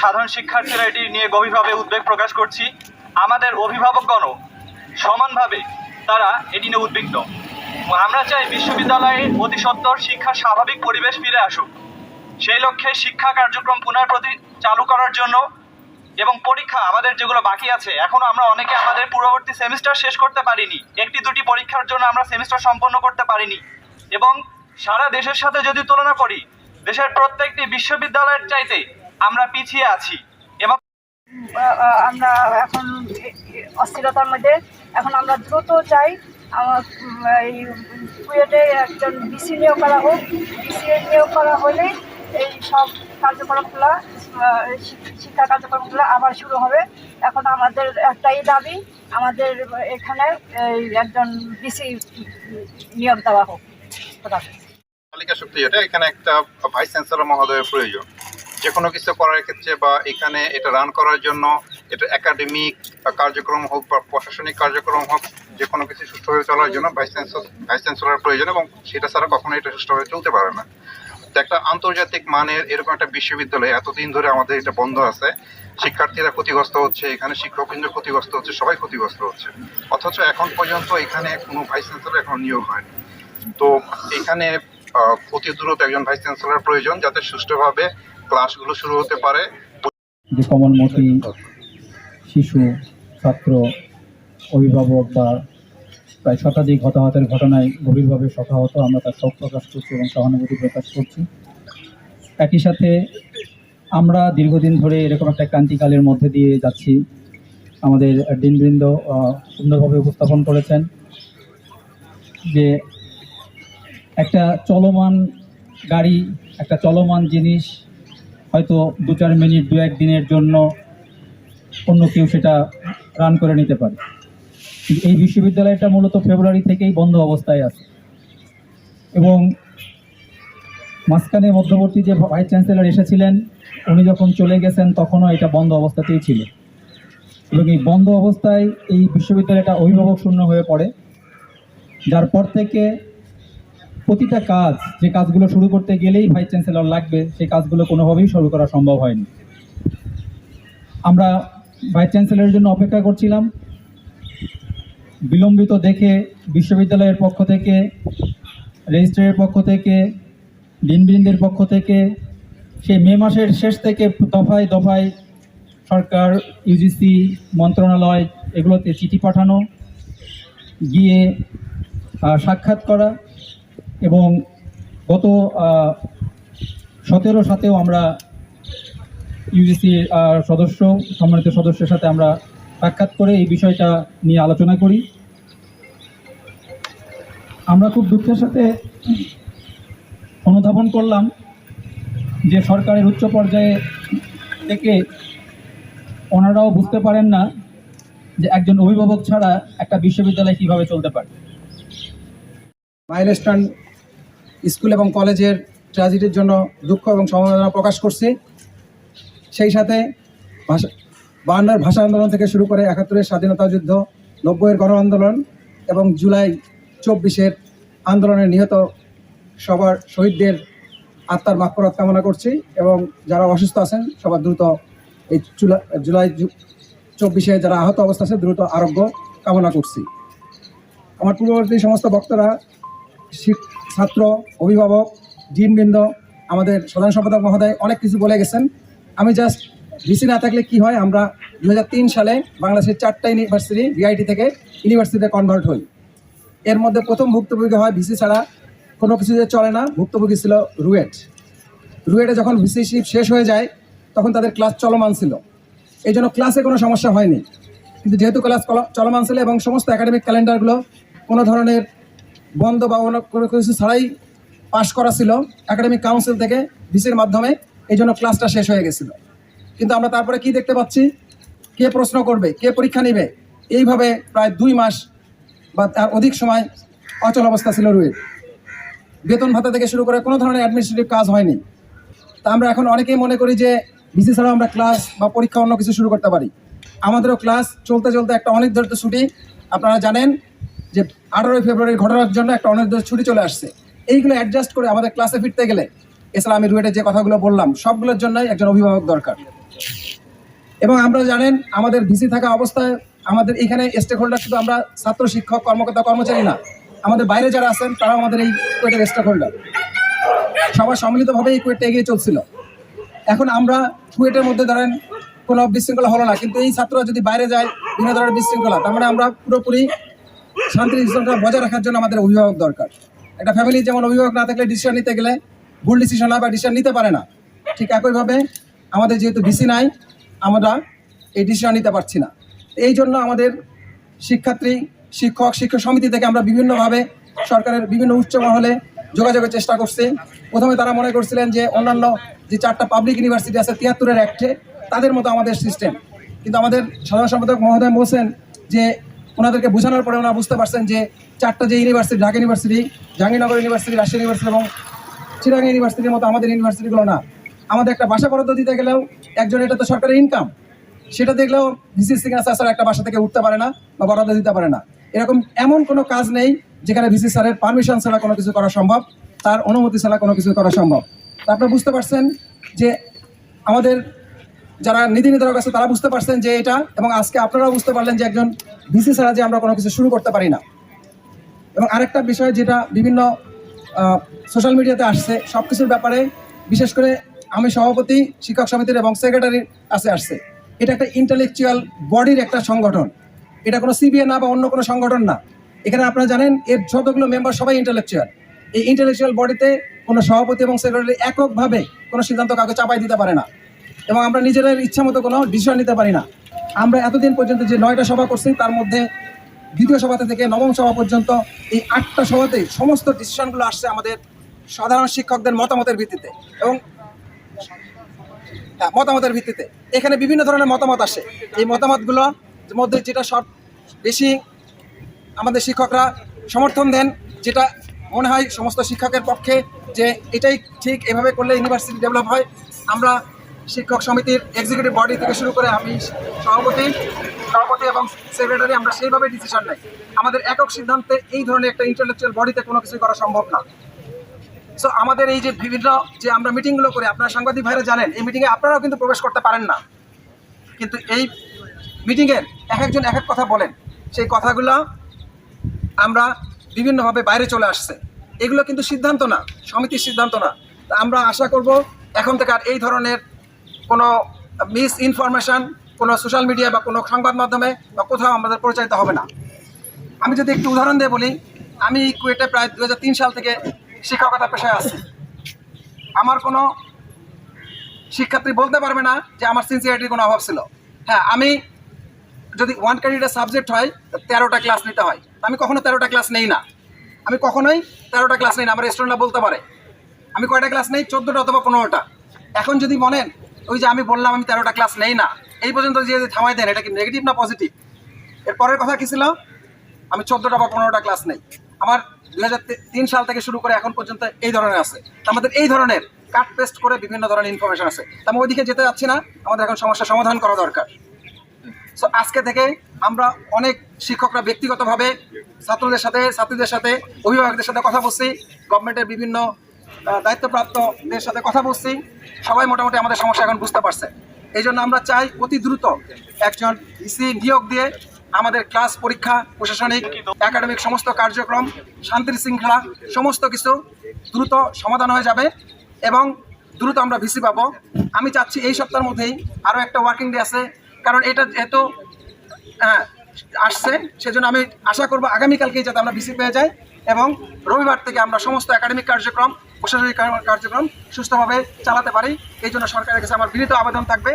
সাধারণ শিক্ষার্থীরা এটি নিয়ে গভীরভাবে উদ্বেগ প্রকাশ করছি। আমাদের অভিভাবকগণও সমানভাবে তারা এটি নিয়ে উদ্বিগ্ন। আমরা চাই বিশ্ববিদ্যালয়ে অতি শিক্ষার স্বাভাবিক পরিবেশ ফিরে আসুক। সেই লক্ষ্যে শিক্ষা কার্যক্রম পুনঃপ্রতি চালু করার জন্য এবং পরীক্ষা আমাদের যেগুলো বাকি আছে, এখনও আমরা অনেকে আমাদের পূর্ববর্তী সেমিস্টার শেষ করতে পারিনি। একটি দুটি পরীক্ষার জন্য আমরা সেমিস্টার সম্পন্ন করতে পারিনি। এবং সারা দেশের সাথে যদি তুলনা করি, দেশের প্রত্যেকটি বিশ্ববিদ্যালয়ের চাইতে আমরা পিছিয়ে আছি। এবং আমরা এখন অস্থিরতার মধ্যে। এখন আমরা দ্রুত চাই আমার এই কুয়েটে একজন বিসি নিয়োগ করা হোক। বিসি নিয়োগ করা হলে এই সব কার্যক্রমগুলো শিক্ষা কার্যক্রমগুলো আবার শুরু হবে। এখন আমাদের একটাই দাবি আমাদের এখানে এই একজন বিসি নিয়োগ দেওয়া হোক। তালিকা শক্তি যেটা এখানে একটা ভাইস চ্যান্সেলর মহোদয়ের প্রয়োজন। যে কোনো কিছু করার ক্ষেত্রে বা এখানে এটা রান করার জন্য, এটা একাডেমিক কার্যক্রম হোক বা প্রশাসনিক কার্যক্রম হোক যে কোনো কিছু সুষ্ঠুভাবে চলার জন্য ভাইস চ্যান্সেলর ভাইস চ্যান্সেলর প্রয়োজন এবং সেটা ছাড়া কখনো এটা সুষ্ঠুভাবে চলতে পারে না। তো একটা আন্তর্জাতিক মানের এরকম একটা বিশ্ববিদ্যালয় এতদিন ধরে আমাদের এটা বন্ধ আছে, শিক্ষার্থীরা ক্ষতিগ্রস্ত হচ্ছে, এখানে শিক্ষকবৃন্দ ক্ষতিগ্রস্ত হচ্ছে, সবাই ক্ষতিগ্রস্ত হচ্ছে। অথচ এখন পর্যন্ত এখানে কোনো ভাইস চ্যান্সেলর এখন নিয়োগ হয়নি। তো এখানে অতি দ্রুত একজন ভাইস চ্যান্সেলর প্রয়োজন যাতে সুষ্ঠুভাবে ক্লাসগুলো শুরু হতে পারে। যে কমলমতি শিশু, ছাত্র, অভিভাবক বা প্রায় শতাধিক হতাহতের ঘটনায় গভীরভাবে শোকাহত আমরা তার শোক প্রকাশ করছি এবং সহানুভূতি প্রকাশ করছি। একই সাথে আমরা দীর্ঘদিন ধরে এরকম একটা ক্রান্তিকালের মধ্যে দিয়ে যাচ্ছি। আমাদের দিনবৃন্দ সুন্দরভাবে উপস্থাপন করেছেন যে একটা চলমান গাড়ি, একটা চলমান জিনিস হয়তো দু চার মিনিট, দু এক দিনের জন্য অন্য কেউ সেটা রান করে নিতে পারে। এই বিশ্ববিদ্যালয়টা মূলত ফেব্রুয়ারি থেকেই বন্ধ অবস্থায় আছে। এবং মাঝখানে মধ্যবর্তী যে ভাইস চ্যান্সেলর এসেছিলেন, উনি যখন চলে গেছেন, তখনও এটা বন্ধ অবস্থাতেই ছিল। এবং এই বন্ধ অবস্থায় এই বিশ্ববিদ্যালয়টা অভিভাবক শূন্য হয়ে পড়ে। যার পর থেকে প্রতিটা কাজ, যে কাজগুলো শুরু করতে গেলেই ভাইস চ্যান্সেলর লাগবে, সেই কাজগুলো কোনোভাবেই শুরু করা সম্ভব হয়নি। আমরা ভাইস চ্যান্সেলরের জন্য অপেক্ষা করছিলাম। বিলম্বিত দেখে বিশ্ববিদ্যালয়ের পক্ষ থেকে, রেজিস্ট্রারের পক্ষ থেকে দিনবৃন্দের পক্ষ থেকে, সেই মে মাসের শেষ থেকে দফায় দফায় সরকার ইউজিসি মন্ত্রণালয় এগুলোতে চিঠি পাঠানো, গিয়ে সাক্ষাৎ করা। এবং গত সতেরো সাথেও আমরা ইউজিসির সদস্য, সম্মানিত সদস্যের সাথে আমরা সাক্ষাৎ করে এই বিষয়টা নিয়ে আলোচনা করি। আমরা খুব দুঃখের সাথে অনুধাবন করলাম যে সরকারের উচ্চ পর্যায়ে থেকে ওনারাও বুঝতে পারেন না যে একজন অভিভাবক ছাড়া একটা বিশ্ববিদ্যালয় কীভাবে চলতে পারে। মাইলস্টোন স্কুল এবং কলেজের ট্র্যাজেডির জন্য দুঃখ এবং সমবেদনা প্রকাশ করছি। সেই সাথে ভাষা বায়ান্নর ভাষা আন্দোলন থেকে শুরু করে একাত্তরের স্বাধীনতা যুদ্ধ, নব্বইয়ের গণ আন্দোলন এবং জুলাই চব্বিশের আন্দোলনে নিহত সবার শহীদদের আত্মার মাফরত কামনা করছি এবং যারা অসুস্থ আছেন, সবার দ্রুত এই জুলাই চব্বিশে যারা আহত অবস্থা আছে, দ্রুত আরোগ্য কামনা করছি। আমার পূর্ববর্তী সমস্ত বক্তারা ছাত্র, অভিভাবক ডিনবৃন্দ আমাদের সাধারণ সম্পাদক মহোদয় অনেক কিছু বলে গেছেন। আমি জাস্ট ভিসি না থাকলে কি হয়, আমরা দু হাজার তিন সালে বাংলাদেশের চারটা ইউনিভার্সিটি বিআইটি থেকে ইউনিভার্সিটিতে কনভার্ট হই। এর মধ্যে প্রথম ভুক্তভোগী হয় ভিসি ছাড়া কোনো কিছু যে চলে না, ভুক্তভোগী ছিল রুয়েট। রুয়েটে যখন ভিসিশিপ শেষ হয়ে যায়, তখন তাদের ক্লাস চলমান ছিল। এই জন্য ক্লাসে কোনো সমস্যা হয়নি। কিন্তু যেহেতু ক্লাস কল- চলমান ছিল এবং সমস্ত একাডেমিক ক্যালেন্ডারগুলো কোনো ধরনের বন্ধ বা অন্য কোনো কিছু ছাড়াই পাশ করা ছিল একাডেমিক কাউন্সিল থেকে ভিসির মাধ্যমে। এই জন্য ক্লাসটা শেষ হয়ে গেছিল। কিন্তু আমরা তারপরে কি দেখতে পাচ্ছি? কে প্রশ্ন করবে? কে পরীক্ষা নেবে? এইভাবে প্রায় দুই মাস বা তার অধিক সময় অচল অবস্থা ছিল রুয়েট বেতন ভাতা থেকে শুরু করে কোনো ধরনের অ্যাডমিনিস্ট্রেটিভ কাজ হয়নি। তা আমরা এখন অনেকেই মনে করি যে ভিসি ছাড়াও আমরা ক্লাস বা পরীক্ষা অন্য কিছু শুরু করতে পারি। আমাদেরও ক্লাস চলতে চলতে একটা অনির্ধারিত ছুটি। আপনারা জানেন যে আঠারোই ফেব্রুয়ারির ঘটনার জন্য একটা অনির্ধারিত ছুটি চলে আসছে। এইগুলো অ্যাডজাস্ট করে আমাদের ক্লাসে ফিরতে গেলে, এছাড়া আমি রুয়েটে যে কথাগুলো বললাম, সবগুলোর জন্যই একজন অভিভাবক দরকার। এবং আমরা জানেন, আমাদের ভিসি থাকা অবস্থায় আমাদের এখানে স্টেক হোল্ডার শুধু আমরা ছাত্র শিক্ষক, কর্মকর্তা, কর্মচারী না, আমাদের বাইরে যারা আছেন, তারাও আমাদের এই কুয়েটের স্টেক হোল্ডার সবার সম্মিলিতভাবে এই কুয়েটটা এগিয়ে চলছিল। এখন আমরা কুয়েটের মধ্যে ধরেন, কোনো বিশৃঙ্খলা হলো না, কিন্তু এই ছাত্ররা যদি বাইরে যায় বিভিন্ন ধরনের বিশৃঙ্খলা, তার মানে আমরা পুরোপুরি শান্তি শৃঙ্খলা বজায় রাখার জন্য আমাদের অভিভাবক দরকার। একটা ফ্যামিলি যেমন অভিভাবক না থাকলে ডিসিশন নিতে গেলে ভুল ডিসিশন হয় বা ডিসিশন নিতে পারে না। ঠিক একইভাবে আমাদের যেহেতু ভিসি নাই, আমরা এই ডিসিশন নিতে পারছি না। এই জন্য আমাদের শিক্ষার্থী, শিক্ষক শিক্ষক সমিতি থেকে আমরা বিভিন্নভাবে সরকারের বিভিন্ন উচ্চ মহলে যোগাযোগের চেষ্টা করছি। প্রথমে তারা মনে করছিলেন যে অন্যান্য যে চারটা পাবলিক ইউনিভার্সিটি আছে, তিয়াত্তরের অ্যাক্টে তাদের মতো আমাদের সিস্টেম কিন্তু আমাদের সাধারণ সম্পাদক মহোদয় বলছেন যে ওনাদেরকে বোঝানোর পরে ওনারা বুঝতে পারছেন যে চারটা যে university, Dhaka university, Jahangirnagar university, Rajshahi university এবং চিরাঙ্গা ইউনিভার্সিটির মতো আমাদের ইউনিভার্সিটিগুলো না। আমাদের একটা বাসা বরাদ্দ দিতে গেলেও একজন এটা তো সরকারের ইনকাম সেটা দেখলেও ভিসি সিগনেচার স্যার একটা বাসা থেকে উঠতে পারে না বা বরাদ্দ দিতে পারে না। এরকম এমন কোনো কাজ নেই যেখানে ভিসি স্যারের পারমিশন ছাড়া কোনো কিছু করা সম্ভব, তার অনুমতি ছাড়া কোনো কিছু করা সম্ভব। তা আপনারা বুঝতে পারছেন যে আমাদের যারা নীতি নির্ধারক আছে তারা বুঝতে পারছেন যে এটা, এবং আজকে আপনারাও বুঝতে পারলেন যে একজন ভিসি ছাড়া যে আমরা কোনো কিছু শুরু করতে পারি না। এবং আরেকটা বিষয় যেটা বিভিন্ন সোশ্যাল মিডিয়াতে আসছে সব কিছুর ব্যাপারে বিশেষ করে আমি সভাপতি, শিক্ষক সমিতির এবং সেক্রেটারির কাছে আসছে। এটা একটা ইন্টালেকচুয়াল বডির একটা সংগঠন। এটা কোনো সিবিএ না বা অন্য কোনো সংগঠন না। এখানে আপনারা জানেন, এর যতগুলো মেম্বার সবাই ইন্টালেকচুয়াল এই ইন্টালেকচুয়াল বডিতে কোনো সভাপতি এবং সেক্রেটারি এককভাবে কোনো সিদ্ধান্ত কাউকে চাপাই দিতে পারে না। এবং আমরা নিজেদের ইচ্ছা মতো কোনো ডিসিশন নিতে পারি না। আমরা এতদিন পর্যন্ত যে নয়টা সভা করছি, তার মধ্যে দ্বিতীয় সভাতে থেকে নবম সভা পর্যন্ত এই আটটা সভাতে সমস্ত ডিসিশনগুলো আসছে আমাদের সাধারণ শিক্ষকদের মতামতের ভিত্তিতে এবং হ্যাঁ মতামতের ভিত্তিতে। এখানে বিভিন্ন ধরনের মতামত আসে। এই মতামতগুলো মধ্যে যেটা সব বেশি আমাদের শিক্ষকরা সমর্থন দেন, যেটা মনে হয় সমস্ত শিক্ষকের পক্ষে যে এটাই ঠিক, এভাবে করলে ইউনিভার্সিটি ডেভেলপ হয়। আমরা শিক্ষক সমিতির এক্সিকিউটিভ বডি থেকে শুরু করে আমি সভাপতি সভাপতি এবং সেক্রেটারি আমরা সেইভাবে ডিসিশন নেই। আমাদের একক সিদ্ধান্তে এই ধরনের একটা ইন্টালেকচুয়াল বডিতে কোনো কিছু করা সম্ভব না। সো আমাদের এই যে বিভিন্ন যে আমরা মিটিংগুলো করি, আপনারা সাংবাদিক ভাইরা জানেন, এই মিটিংয়ে আপনারাও কিন্তু প্রবেশ করতে পারেন না। কিন্তু এই মিটিংয়ের এক একজন এক এক কথা বলেন। সেই কথাগুলো আমরা বিভিন্নভাবে বাইরে চলে আসছে। এগুলো কিন্তু সিদ্ধান্ত না, সমিতির সিদ্ধান্ত না। আমরা আশা করব, এখন থেকে আর এই ধরনের কোনো মিস ইনফরমেশান কোনো সোশ্যাল মিডিয়া বা কোনো সংবাদ মাধ্যমে বা কোথাও আমাদের পরিচালিত হবে না। আমি যদি একটু উদাহরণ দিয়ে বলি, আমি কুয়েটে প্রায় দু হাজার তিন সাল থেকে শিক্ষকতা পেশায় আছি। আমার কোনো শিক্ষার্থী বলতে পারবে না যে আমার সিনসিয়ারিটির কোনো অভাব ছিল। হ্যাঁ আমি যদি ওয়ান ক্রেডিটের সাবজেক্ট হয় তেরোটা ক্লাস নিতে হয়। আমি কখনো তেরোটা ক্লাস নেই না। আমি কখনোই তেরোটা ক্লাস নেই না, আমার স্টুডেন্টরা বলতে পারে। আমি কয়টা ক্লাস নেই? চোদ্দোটা অথবা পনেরোটা। এখন যদি বলেন ওই যে আমি বললাম, আমি তেরোটা ক্লাস নেই না। এই পর্যন্ত যে থামাই দেন, এটা কি নেগেটিভ না পজিটিভ এর পরের কথা কী ছিল? আমি চোদ্দোটা বা পনেরোটা ক্লাস নেই। আমার দুই হাজার তিন সাল থেকে শুরু করে এখন পর্যন্ত এই ধরনের আছে। আমাদের এই ধরনের কাট পেস্ট করে বিভিন্ন ধরনের ইনফরমেশন আছে। তা আমি ওইদিকে যেতে যাচ্ছি না। আমাদের এখন সমস্যার সমাধান করা দরকার। সো আজকে থেকে আমরা অনেক শিক্ষকরা ব্যক্তিগতভাবে ছাত্রদের সাথে, ছাত্রীদের সাথে, অভিভাবকদের সাথে কথা বলছি। গভর্নমেন্টের বিভিন্ন দায়িত্বপ্রাপ্তদের সাথে কথা বলছি। সবাই মোটামুটি আমাদের সমস্যা এখন বুঝতে পারছে। এই জন্য আমরা চাই অতি দ্রুত একজন ইসি নিয়োগ দিয়ে আমাদের ক্লাস পরীক্ষা প্রশাসনিক একাডেমিক সমস্ত কার্যক্রম শান্তির শৃঙ্খলা সমস্ত কিছু দ্রুত সমাধান হয়ে যাবে এবং দ্রুত আমরা ভিসি পাবো। আমি চাচ্ছি এই সপ্তাহের মধ্যেই আরও একটা ওয়ার্কিং ডে আছে কারণ এটা যেহেতু হ্যাঁ, আসছে সেজন্য আমি আশা করব আগামীকালকেই যাতে আমরা ভিসি পেয়ে যাই এবং রবিবার থেকে আমরা সমস্ত একাডেমিক কার্যক্রম প্রশাসনিক কার্যক্রম সুস্থভাবে চালাতে পারি। এই জন্য সরকারের কাছে আমার বিনীত আবেদন থাকবে।